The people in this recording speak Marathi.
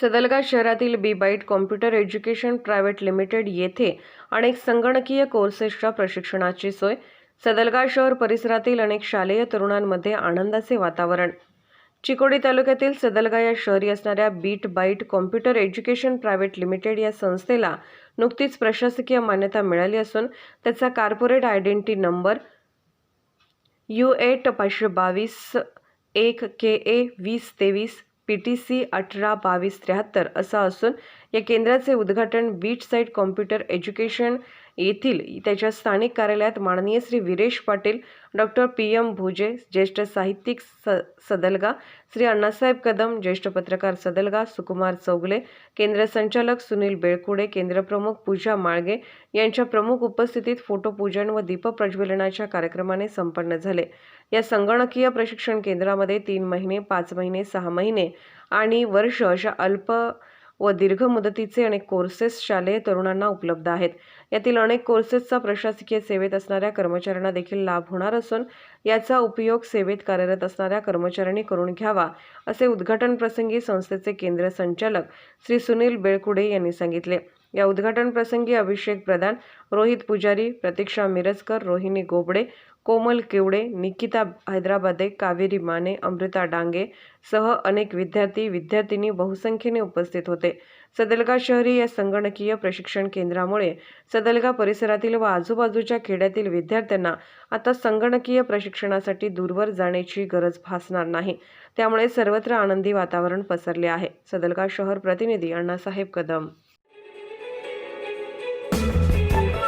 सदलगा शहरातील B Byte computer education private limited येथे अनेक संगणकीय कोर्सेसच्या प्रशिक्षणाची सोय. सदलगा शहर परिसरातील अनेक शालेय तरुणांमध्ये आनंदाचे वातावरण. चिकोडी तालुक्यातील सदलगा या शहरी असणाऱ्या Beat Byte computer education private limited या संस्थेला नुकतीच प्रशासकीय मान्यता मिळाली असून त्याचा corporate identity number U eight पाचशे बावीस एक के ए वीस तेवीस पी टी सी अठरा बावीस त्र्याहत्तर असा असून या केंद्राचे उद्घाटन बीच साईड कॉम्प्युटर एज्युकेशन येथील त्याच्या स्थानिक कार्यालयात माननीय Shri Viresh Patil doctor P M Bhuje ज्येष्ठ साहित्यिक स सदलगा श्री अण्णासाहेब कदम ज्येष्ठ पत्रकार सदलगा सुकुमार चौगले केंद्र संचालक सुनील बेळकुडे केंद्रप्रमुख पूजा माळगे यांच्या प्रमुख उपस्थितीत फोटोपूजन व दीपप्रज्वलनाच्या कार्यक्रमाने संपन्न झाले. या संगणकीय प्रशिक्षण केंद्रामध्ये तीन महिने पाच महिने सहा महिने आणि वर्ष अशा अल्प व दीर्घ मुदतीचे अनेक कोर्सेस शालेय तरुणांना उपलब्ध आहेत. यातील अनेक कोर्सेसचा प्रशासकीय सेवेत असणाऱ्या कर्मचाऱ्यांना देखील लाभ होणार असून याचा उपयोग सेवेत कार्यरत असणाऱ्या कर्मचाऱ्यांनी करून घ्यावा असे उद्घाटन प्रसंगी संस्थेचे केंद्र संचालक श्री सुनील बेळकुडे यांनी सांगितले. या उद्घाटन प्रसंगी अभिषेक प्रधान रोहित पुजारी प्रतीक्षा मिरजकर रोहिणी गोबडे कोमल केवडे निकिता हैदराबादे कावेरी माने अमृता डांगे सह अनेक विद्यार्थी विद्यार्थिनी बहुसंख्येने उपस्थित होते. सदलगा शहरी या संगणकीय प्रशिक्षण केंद्रामुळे सदलगा परिसरातील व आजूबाजूच्या खेड्यातील विद्यार्थ्यांना आता संगणकीय प्रशिक्षणासाठी दूरवर जाण्याची गरज भासणार नाही. त्यामुळे सर्वत्र आनंदी वातावरण पसरले आहे. सदलगा शहर प्रतिनिधी अण्णासाहेब कदम